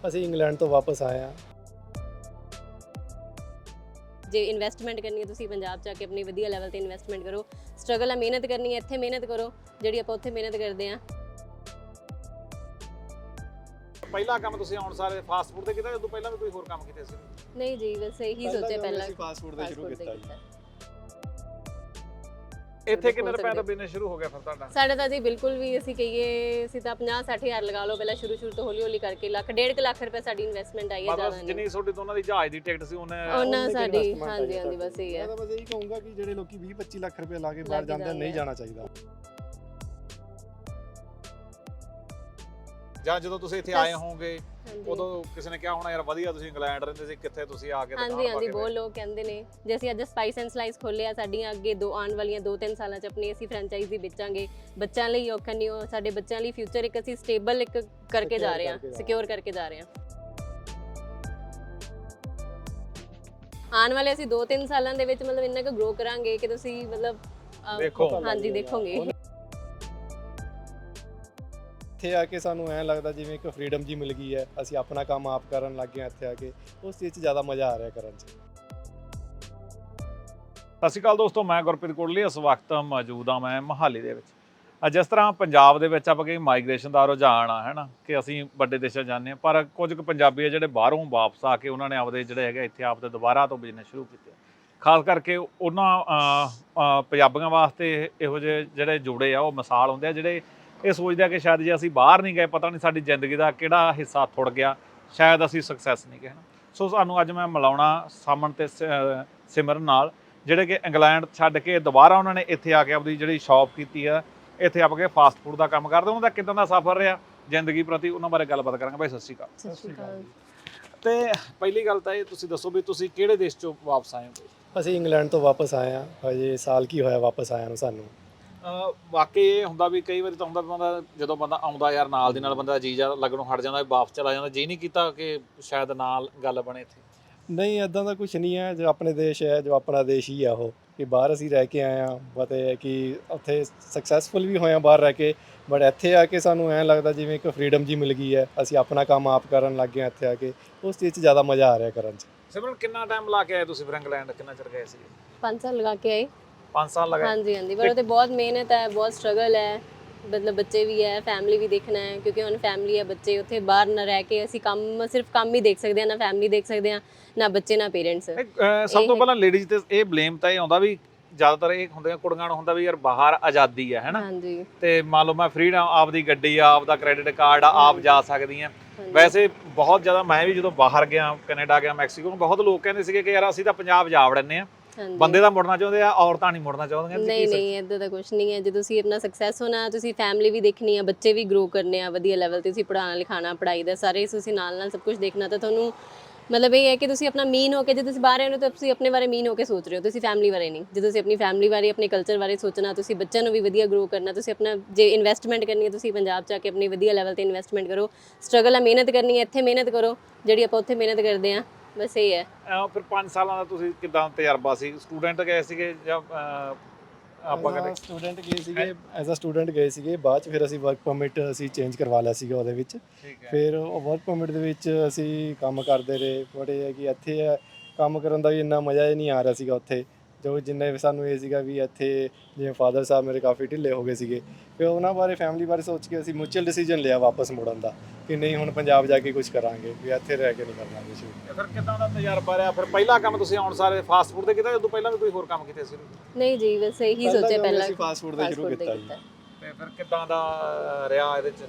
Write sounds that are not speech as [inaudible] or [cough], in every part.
ਅਸੀਂ ਇੰਗਲੈਂਡ ਤੋਂ ਵਾਪਸ ਆਏ ਹਾਂ। ਜੇ ਇਨਵੈਸਟਮੈਂਟ ਕਰਨੀ ਹੈ ਤੁਸੀਂ ਪੰਜਾਬ 'ਚ ਆ ਕੇ ਆਪਣੀ ਵਧੀਆ ਲੈਵਲ ਤੇ ਇਨਵੈਸਟਮੈਂਟ ਕਰੋ। ਸਟਰਗਲ ਹੈ ਮਿਹਨਤ ਕਰਨੀ ਹੈ ਇੱਥੇ ਮਿਹਨਤ ਕਰੋ ਜਿਹੜੀ ਆਪਾਂ ਉੱਥੇ ਮਿਹਨਤ ਕਰਦੇ ਆ ਪਹਿਲਾ ਕੰਮ ਤੁਸੀਂ ਆਉਣ ਸਾਰੇ ਫਾਸਟ ਫੂਡ ਤੇ ਕੀਤਾ ਜਾਂ ਤੋਂ ਪਹਿਲਾਂ ਵੀ ਕੋਈ ਹੋਰ ਕੰਮ ਕੀਤੇ ਸੀ? ਨਹੀਂ ਜੀ ਬਸ ਇਹੀ ਸੋਚਿਆ ਪਹਿਲਾਂ ਅਸੀਂ ਫਾਸਟ ਫੂਡ ਦਾ ਸ਼ੁਰੂ ਕੀਤਾ ਜੀ। ਇੱਥੇ ਕਿੰਨੇ ਰੁਪਏ ਦਾ। ਬਿਜ਼ਨਸ ਸ਼ੁਰੂ ਹੋ ਗਿਆ ਫਿਰ ਤੁਹਾਡਾ? ਸਾਡਾ ਤਾਂ ਜੀ ਬਿਲਕੁਲ ਵੀ ਅਸੀਂ ਕਹੀਏ ਅਸੀਂ ਤਾਂ 50 60000 ਲਗਾ ਲਓ ਪਹਿਲਾਂ ਸ਼ੁਰੂ ਸ਼ੁਰੂ ਤੋਂ ਹੌਲੀ ਹੌਲੀ ਕਰਕੇ ਲੱਖ ਡੇਢ ਕੁ ਲੱਖ ਰੁਪਏ ਸਾਡੀ ਇਨਵੈਸਟਮੈਂਟ ਆਈ ਹੈ ਜ਼ਿਆਦਾ ਨਹੀਂ। ਜਿੰਨੀ ਤੁਹਾਡੀ ਦੋਨਾਂ ਦੀ ਜਹਾਜ਼ ਦੀ ਟਿਕਟ ਸੀ ਉਹਨੇ ਉਹਨਾਂ ਸਾਡੀ ਹਾਂਜੀ ਹਾਂਜੀ ਬਸ ਇਹ ਹੈ। ਮੈਂ ਤਾਂ ਬਸ ਇਹੀ ਕਹੂੰਗਾ ਕਿ ਜਿਹੜੇ ਲੋਕੀ 20 25 ਲੱਖ ਰੁਪਏ ਲਾ ਕੇ ਬਾਹਰ ਜਾਂਦੇ ਨਹੀਂ। ਜਾਣਾ ਚਾਹੀਦਾ। ਜਾਂ ਜਦੋਂ ਤੁਸੀਂ ਇੱਥੇ ਆਏ ਹੋਵੋਗੇ ਉਦੋਂ ਕਿਸੇ ਨੇ ਕਿਹਾ ਹੋਣਾ ਯਾਰ ਵਧੀਆ ਤੁਸੀਂ ਇੰਗਲੈਂਡ ਰਹਿੰਦੇ ਸੀ ਕਿੱਥੇ ਤੁਸੀਂ ਆ ਕੇ ਦੁਕਾਨ ਹਾਂਜੀ ਹਾਂਜੀ ਬਹੁਤ ਲੋਕ ਕਹਿੰਦੇ ਨੇ ਜੇ ਅਸੀਂ ਅੱਜ ਸਪਾਈਸ ਐਂਡ ਸਲਾਈਸ ਖੋਲਿਆ ਸਾਡੀਆਂ ਅੱਗੇ ਦੋ ਆਉਣ ਵਾਲੀਆਂ 2-3 ਸਾਲਾਂ ਚ ਆਪਣੀ ਅਸੀਂ ਫਰੈਂਚਾਈਜ਼ੀ ਵੇਚਾਂਗੇ। ਬੱਚਿਆਂ ਲਈ ਔਖਾ ਨਹੀਂ ਹੋ ਸਾਡੇ ਬੱਚਿਆਂ ਲਈ ਫਿਊਚਰ ਇੱਕ ਅਸੀਂ ਸਟੇਬਲ ਇੱਕ ਕਰਕੇ ਜਾ ਰਹੇ ਹਾਂ ਸਿਕਿਉਰ ਕਰਕੇ ਜਾ ਰਹੇ ਹਾਂ। ਆਉਣ ਵਾਲੇ ਅਸੀਂ 2-3 ਸਾਲਾਂ ਦੇ ਵਿੱਚ ਮਤਲਬ ਇੰਨਾ ਕੁ ਗਰੋ ਕਰਾਂਗੇ ਕਿ ਤੁਸੀਂ ਮਤਲਬ ਦੇਖੋ। ਹਾਂਜੀ ਦੇਖੋਗੇ। ਇੱਥੇ ਆ ਕੇ ਸਾਨੂੰ ਐਂ ਲੱਗਦਾ ਜਿਵੇਂ ਇੱਕ ਫ੍ਰੀडम ਜੀ ਮਿਲ ਗਈ ਹੈ। ਅਸੀਂ ਆਪਣਾ ਕੰਮ ਆਪ ਕਰਨ ਲੱਗ ਗਏ ਹਾਂ ਇੱਥੇ ਆ ਕੇ। ਉਸ ਚੀਜ਼ 'ਚ ਜ਼ਿਆਦਾ ਮਜ਼ਾ ਆ ਰਿਹਾ ਕਰਨ 'ਚ। ਸਤਿ ਸ਼੍ਰੀ ਅਕਾਲ ਦੋਸਤੋ, ਮੈਂ ਗੁਰਪ੍ਰੀਤ ਕੋਟਲੀ। ਇਸ ਵਕਤ ਮੌਜੂਦ ਹਾਂ ਮੈਂ ਮਹਾਲੀ ਦੇ ਵਿੱਚ। ਅੱਜ ਜਿਸ ਤਰ੍ਹਾਂ ਪੰਜਾਬ ਦੇ ਵਿੱਚ ਆਪਾਂ ਕਹੀ ਮਾਈਗ੍ਰੇਸ਼ਨ ਦਾ ਰੁਝਾਨ ਆ, ਹੈਨਾ? ਕਿ ਅਸੀਂ ਵੱਡੇ ਦੇਸ਼ਾਂ ਜਾਂਦੇ ਹਾਂ, ਪਰ ਕੁਝ ਕੁ ਪੰਜਾਬੀ ਆ ਜਿਹੜੇ ਬਾਹਰੋਂ ਵਾਪਸ ਆ ਕੇ ਉਹਨਾਂ ਨੇ ਆਪਦੇ ਜਿਹੜੇ ਹੈਗੇ ਇੱਥੇ ਆਪਦੇ ਦੁਬਾਰਾ ਤੋਂ ਬਿਜ਼ਨਸ ਸ਼ੁਰੂ ਕੀਤੇ। ਖਾਸ ਕਰਕੇ ਉਹਨਾਂ ਪੰਜਾਬੀਆਂ ਵਾਸਤੇ ਇਹੋ ਜਿਹੇ ਜਿਹੜੇ ਜੋੜੇ ਆ, ਉਹ ਮਿਸਾਲ ਹੁੰਦੇ ਆ ਜਿਹੜੇ ਇਹ ਸੋਚਦੇ ਆ ਕਿ ਸ਼ਾਇਦ ਜੇ ਅਸੀਂ ਬਾਹਰ ਨਹੀਂ ਗਏ ਪਤਾ ਨਹੀਂ ਸਾਡੀ ਜ਼ਿੰਦਗੀ ਦਾ ਕਿਹੜਾ ਹਿੱਸਾ ਥੁੜ ਗਿਆ ਸ਼ਾਇਦ ਅਸੀਂ ਸਕਸੈਸ ਨਹੀਂ ਗਏ। ਸੋ ਸਾਨੂੰ ਅੱਜ ਮੈਂ ਮਿਲਾਉਣਾ ਸਾਮਣ ਤੇ ਸਿਮਰਨ ਨਾਲ ਜਿਹੜੇ ਕਿ ਇੰਗਲੈਂਡ ਛੱਡ ਕੇ ਦੁਬਾਰਾ ਉਹਨਾਂ ਨੇ ਇੱਥੇ ਆ ਕੇ ਆਪਣੀ ਜਿਹੜੀ ਸ਼ਾਪ ਕੀਤੀ ਆ ਇੱਥੇ ਆਪ ਕੇ ਫਾਸਟ ਫੂਡ ਦਾ ਕੰਮ ਕਰਦੇ ਉਹਨਾਂ ਦਾ ਕਿਦਾਂ ਦਾ ਸਫ਼ਰ ਰਿਹਾ ਜ਼ਿੰਦਗੀ ਪ੍ਰਤੀ ਉਹਨਾਂ ਬਾਰੇ ਗੱਲਬਾਤ ਕਰਾਂਗੇ। ਭਾਈ ਸਤਿ ਸ਼੍ਰੀ ਅਕਾਲ। ਸਤਿ ਸ਼੍ਰੀ ਅਕਾਲ। ਤੇ ਪਹਿਲੀ ਗੱਲ ਤਾਂ ਇਹ ਤੁਸੀਂ ਦੱਸੋ ਵੀ ਤੁਸੀਂ ਕਿਹੜੇ ਦੇਸ਼ ਚੋਂ ਵਾਪਸ ਆਏ ਹੋ? ਅਸੀਂ ਇੰਗਲੈਂਡ ਤੋਂ ਵਾਪਸ ਆਏ ਹਾਂ ਹਜੇ ਸਾਲ ਕੀ ਹੋਇਆ ਵਾਪਸ ਆਇਆ ਨੂੰ ਸਾਨੂੰ। ਵਾਕਈ ਇਹ ਹੁੰਦਾ ਵੀ ਕਈ ਵਾਰੀ ਤਾਂ ਹੁੰਦਾ ਵੀ ਬੰਦਾ ਜਦੋਂ ਬੰਦਾ ਆਉਂਦਾ ਯਾਰ ਨਾਲ ਦੀ ਨਾਲ ਬੰਦਾ ਜੀ ਜਾ ਲੱਗਣੋਂ ਹਟ ਜਾਂਦਾ ਵਾਪਸ ਚਲਾ ਜਾਂਦਾ ਜੀ ਨਹੀਂ ਕੀਤਾ ਕਿ ਸ਼ਾਇਦ ਨਾਲ ਗੱਲ ਬਣੇ ਇੱਥੇ? ਨਹੀਂ ਇਦਾਂ ਦਾ ਕੁਝ ਨਹੀਂ ਹੈ ਜੋ ਆਪਣੇ ਦੇਸ਼ ਹੈ ਜੋ ਆਪਣਾ ਦੇਸ਼ ਹੀ ਆ ਉਹ ਕਿ ਬਾਹਰ ਅਸੀਂ ਰਹਿ ਕੇ ਆਏ ਬਟ ਇਹ ਹੈ ਕਿ ਉੱਥੇ ਸਕਸੈਸਫੁਲ ਵੀ ਹੋਏ ਹਾਂ ਬਾਹਰ ਰਹਿ ਕੇ ਬਟ ਇੱਥੇ ਆ ਕੇ ਸਾਨੂੰ ਐਂ ਲੱਗਦਾ ਜਿਵੇਂ ਇੱਕ ਫ੍ਰੀडम ਜੀ ਮਿਲ ਗਈ ਹੈ ਅਸੀਂ ਆਪਣਾ ਕੰਮ ਆਪ ਕਰਨ ਲੱਗ ਗਏ ਇੱਥੇ ਆ ਕੇ ਉਸ ਚੀਜ਼ 'ਚ ਜ਼ਿਆਦਾ ਮਜ਼ਾ ਆ ਰਿਹਾ ਕਰਨ 'ਚ। ਸਿਮਰਨ ਕਿੰਨਾ ਟਾਈਮ ਲਾ ਕੇ ਆਏ ਤੁਸੀਂ ਫਿਰ ਇੰਗਲੈਂਡ? ਕਿੰਨਾ ਚਿਰ ਗਏ ਸੀ 5 ਸਾਲ ਲਗਾ ਕੇ ਆਏ। 5 ਸਾਲ ਲਗਾਏ। ਹਾਂਜੀ ਹਾਂਜੀ ਪਰ ਉਹ ਤੇ ਬਹੁਤ ਮਿਹਨਤ ਹੈ ਬਹੁਤ ਸਟਰਗਲ ਹੈ। ਮਤਲਬ ਬੱਚੇ ਵੀ ਹੈ ਫੈਮਿਲੀ ਵੀ ਦੇਖਣਾ ਹੈ ਕਿਉਂਕਿ ਹੁਣ ਫੈਮਿਲੀ ਹੈ ਬੱਚੇ ਉੱਥੇ ਬਾਹਰ ਨਾ ਰਹਿ ਕੇ ਅਸੀਂ ਕੰਮ ਸਿਰਫ ਕੰਮ ਹੀ ਦੇਖ ਸਕਦੇ ਹਾਂ ਨਾ ਫੈਮਿਲੀ ਦੇਖ ਸਕਦੇ ਹਾਂ ਨਾ ਬੱਚੇ ਨਾ ਪੇਰੈਂਟਸ ਇਹ, ਅਹ, ਸਭ ਤੋਂ ਪਹਿਲਾਂ ਲੇਡੀਜ਼ ਤੇ ਇਹ ਬਲੇਮ ਤਾਂ ਇਹ ਆਉਂਦਾ ਵੀ ਜ਼ਿਆਦਾਤਰ ਇਹ ਹੁੰਦੀਆਂ ਕੁੜੀਆਂ ਨੂੰ ਹੁੰਦਾ ਵੀ ਯਾਰ ਬਾਹਰ ਆਜ਼ਾਦੀ ਹੈ ਹੈਨਾ ਹਾਂਜੀ। ਤੇ ਮੰਨ ਲਓ ਮੈਂ ਫ੍ਰੀडम ਆਪਦੀ ਗੱਡੀ ਆ ਆਪਦਾ ਕ੍ਰੈਡਿਟ ਕਾਰਡ ਆ ਆਪ ਜਾ ਸਕਦੀ ਆ ਹਾਂਜੀ। ਵੈਸੇ ਬਹੁਤ ਜ਼ਿਆਦਾ ਮੈਂ ਵੀ ਜਦੋਂ ਬਾਹਰ ਗਿਆ ਕੈਨੇਡਾ ਗਿਆ ਮੈਕਸੀਕੋ ਬਹੁਤ ਲੋਕ ਕਹਿੰਦੇ ਸੀਗੇ ਕਿ ਯਾਰ ਅਸੀਂ ਤਾਂ ਪੰਜਾਬ ਜਾ ਵੜਨੇ ਆ। ਬੰਦੇ ਤਾਂ ਮੁੜਨਾ ਚਾਹੁੰਦੇ ਆ ਔਰਤਾਂ ਨਹੀਂ ਮੁੜਨਾ ਚਾਹੁੰਦੀਆਂ ਤੁਸੀਂ ਨਹੀਂ ਕੀ ਨਹੀਂ ਇਦਾਂ ਦਾ ਕੁਝ ਨਹੀਂ ਹੈ। ਜੇ ਤੁਸੀਂ ਆਪਣਾ ਸਕਸੈਸ ਹੋਣਾ ਤੁਸੀਂ ਫੈਮਿਲੀ ਵੀ ਦੇਖਣੀ ਆ ਬੱਚੇ ਵੀ ਗਰੋ ਕਰਨੇ ਆ ਵਧੀਆ ਲੈਵਲ ਤੇ ਤੁਸੀਂ ਪੜਾਉਣਾ ਲਿਖਾਣਾ ਪੜਾਈ ਦਾ ਸਾਰੇ ਤੁਸੀਂ ਨਾਲ ਨਾਲ ਸਭ ਕੁਝ ਦੇਖਣਾ ਤਾਂ ਤੁਹਾਨੂੰ ਮਤਲਬ ਇਹ ਹੈ ਕਿ ਤੁਸੀਂ ਆਪਣਾ ਮੀਨ ਹੋ ਕੇ ਜੇ ਤੁਸੀਂ ਬਾਹਰ ਆਏ ਹੋ ਤਾਂ ਤੁਸੀਂ ਆਪਣੇ ਬਾਰੇ ਮੀਨ ਹੋ ਕੇ ਸੋਚ ਰਹੇ ਹੋ ਤੁਸੀਂ ਫੈਮਿਲੀ ਬਾਰੇ ਨਹੀਂ। ਜੇ ਤੁਸੀਂ ਆਪਣੀ ਫੈਮਿਲੀ ਬਾਰੇ ਆਪਣੇ ਕਲਚਰ ਬਾਰੇ ਸੋਚਣਾ ਤੁਸੀਂ ਬੱਚਿਆਂ ਨੂੰ ਵੀ ਵਧੀਆ ਗਰੋ ਕਰਨਾ ਤੁਸੀਂ ਆਪਣਾ ਜੇ ਇਨਵੈਸਟਮੈਂਟ ਕਰਨੀ ਹੈ ਤੁਸੀਂ ਪੰਜਾਬ ਆ ਕੇ ਆਪਣੀ ਵਧੀਆ ਲੈਵਲ ਤੇ ਇਨਵੈਸਟਮੈਂਟ ਕਰੋ। ਸਟਰਗਲ ਹੈ ਮਿਹਨਤ ਕਰਨੀ ਹੈ ਇੱਥੇ ਮਿਹਨਤ ਕਰੋ ਜਿਹੜੀ ਆਪਾਂ ਉੱਥੇ ਮਿਹਨਤ ਕਰਦੇ ਆ ਬਸ ਇਹ ਹੈ। ਅਹ, ਫਿਰ 5 ਸਾਲਾਂ ਦਾ ਤੁਸੀਂ ਕਿਦਾਂ ਤਜਰਬਾ ਸੀ? ਸਟੂਡੈਂਟ ਗਏ ਸੀਗੇ ਜਾਂ ਅਹ, ਆਪਾਂ ਕਹਿੰਦੇ ਸਟੂਡੈਂਟ ਗਏ ਸੀਗੇ ਐਜ਼ ਅ ਸਟੂਡੈਂਟ ਗਏ ਸੀਗੇ ਬਾਅਦ 'ਚ ਫਿਰ ਅਸੀਂ ਵਰਕ ਪਰਮਿਟ ਅਸੀਂ ਚੇਂਜ ਕਰਵਾ ਲਿਆ ਸੀਗਾ ਉਹਦੇ ਵਿੱਚ। ਠੀਕ ਹੈ। ਫਿਰ ਉਹ ਵਰਕ ਪਰਮਿਟ ਦੇ ਵਿੱਚ ਅਸੀਂ ਕੰਮ ਕਰਦੇ ਰਹੇ। ਇਹ ਹੈ ਕਿ ਇੱਥੇ ਹੈ ਕੰਮ ਕਰਨ ਦਾ ਵੀ ਇੰਨਾ ਮਜ਼ਾ ਹੀ ਨਹੀਂ ਆ ਰਿਹਾ ਸੀਗਾ ਉੱਥੇ। ਜੋ ਜਿੰਨੇ ਵੀ ਸਾਨੂੰ ਇਹ ਸੀਗਾ ਵੀ ਇੱਥੇ ਜਿਵੇਂ ਫਾਦਰ ਸਾਹਿਬ ਮੇਰੇ ਕਾਫੀ ਢਿੱਲੇ ਹੋ ਗਏ ਸੀਗੇ ਫਿਰ ਉਹਨਾਂ ਬਾਰੇ ਫੈਮਿਲੀ ਬਾਰੇ ਸੋਚ ਕੇ ਅਸੀਂ ਮਿਊਚੁਅਲ ਡਿਸੀਜਨ ਲਿਆ ਵਾਪਸ ਮੁੜਨ ਦਾ ਕਿ ਨਹੀਂ ਹੁਣ ਪੰਜਾਬ ਜਾ ਕੇ ਕੁਝ ਕਰਾਂਗੇ ਵੀ ਇੱਥੇ ਰਹਿ ਕੇ ਨਹੀਂ ਕਰਨਾ ਕੁਝ ਤੇ ਫਿਰ ਕਿਦਾਂ ਦਾ ਤਜਰਬਾ ਰਿਹਾ? ਫਿਰ ਪਹਿਲਾ ਕੰਮ ਤੁਸੀਂ ਆਉਣ ਸਾਰੇ ਫਾਸਟ ਫੂਡ ਤੇ ਕੀਤਾ ਜਾਂ ਤੋਂ ਪਹਿਲਾਂ ਵੀ ਕੋਈ ਹੋਰ ਕੰਮ ਕੀਤੇ ਸੀ? ਨਹੀਂ ਜੀ ਬਸ ਇਹੀ ਸੋਚਿਆ ਪਹਿਲਾਂ ਅਸੀਂ ਫਾਸਟ ਫੂਡ ਦਾ ਸ਼ੁਰੂ ਦਾ ਕੀਤਾ ਜੀ। ਤੇ ਫਿਰ ਕਿਦਾਂ ਦਾ ਰਿਹਾ ਇਹਦੇ ਚ?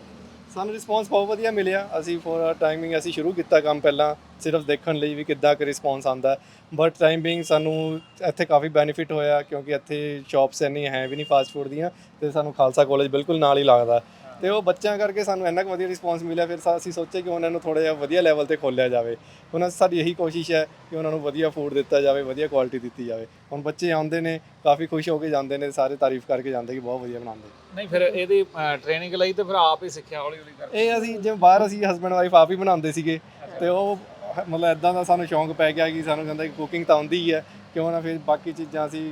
ਸਾਨੂੰ ਰਿਸਪੌਂਸ ਬਹੁਤ ਵਧੀਆ ਮਿਲਿਆ। ਅਸੀਂ ਫੋਰ ਟਾਈਮਿੰਗ ਅਸੀਂ ਸ਼ੁਰੂ ਕੀਤਾ ਕੰਮ ਪਹਿਲਾਂ, ਸਿਰਫ ਦੇਖਣ ਲਈ ਵੀ ਕਿੱਦਾਂ ਕਿ ਰਿਸਪੌਂਸ ਆਉਂਦਾ। ਬਟ ਟਾਈਮਿੰਗ ਸਾਨੂੰ ਇੱਥੇ ਕਾਫੀ ਬੈਨੀਫਿਟ ਹੋਇਆ ਕਿਉਂਕਿ ਇੱਥੇ ਸ਼ਾਪਸ ਇੰਨੀ ਹੈ ਵੀ ਨਹੀਂ ਫਾਸਟ ਫੂਡ ਦੀਆਂ ਤੇ ਸਾਨੂੰ ਖਾਲਸਾ ਕਾਲਜ ਬਿਲਕੁਲ ਨਾਲ ਹੀ ਲੱਗਦਾ। ਤੇ ਉਹ ਬੱਚਿਆਂ ਕਰਕੇ ਸਾਨੂੰ ਇੰਨਾ ਕੁ ਵਧੀਆ ਰਿਸਪੌਂਸ ਮਿਲਿਆ ਫਿਰ ਸਾ- ਅਸੀਂ ਸੋਚਿਆ ਕਿ ਉਹਨਾਂ ਨੂੰ ਥੋੜਾ ਜਿਹਾ ਵਧੀਆ ਲੈਵਲ ਤੇ ਖੋਲਿਆ ਜਾਵੇ। ਉਹਨਾਂ ਸਾਡੀ ਇਹੀ ਕੋਸ਼ਿਸ਼ ਹੈ ਕਿ ਉਹਨਾਂ ਨੂੰ ਵਧੀਆ ਫੂਡ ਦਿੱਤਾ ਜਾਵੇ ਵਧੀਆ ਕੁਆਲਿਟੀ ਦਿੱਤੀ ਜਾਵੇ। ਹੁਣ ਬੱਚੇ ਆਉਂਦੇ ਨੇ ਕਾਫੀ ਖੁਸ਼ ਹੋ ਕੇ ਜਾਂਦੇ ਨੇ ਸਾਰੇ ਤਾਰੀਫ ਕਰਕੇ ਜਾਂਦੇ ਕਿ ਬਹੁਤ ਵਧੀਆ ਬਣਾਉਂਦੇ। ਨਹੀਂ ਫਿਰ ਇਹਦੀ ਟ੍ਰੇਨਿੰਗ ਲਈ ਤੇ ਫਿਰ ਆਪ ਹੀ ਸਿੱਖਿਆ ਹੌਲੀ ਹੌਲੀ ਕਰਕੇ। ਇਹ ਅਸੀਂ ਜਿਵੇਂ ਬਾਹਰ ਅਸੀਂ ਹਸਬੰਡ ਵਾਈਫ ਆਪ ਹੀ ਬਣਾਉਂਦੇ ਸੀਗੇ ਤੇ ਉਹ ਮਤਲਬ ਇਦਾਂ ਦਾ ਸਾਨੂੰ ਸ਼ੌਂਕ ਪੈ ਗਿਆ ਕਿ ਸਾਨੂੰ ਕਹਿੰਦਾ ਕਿ ਕੁਕਿੰਗ ਤਾਂ ਆਉਂਦੀ ਹੀ ਹੈ ਕਿਉਂ ਨਾ ਫਿਰ ਬਾਕੀ ਚੀਜ਼ਾਂ ਅਸੀਂ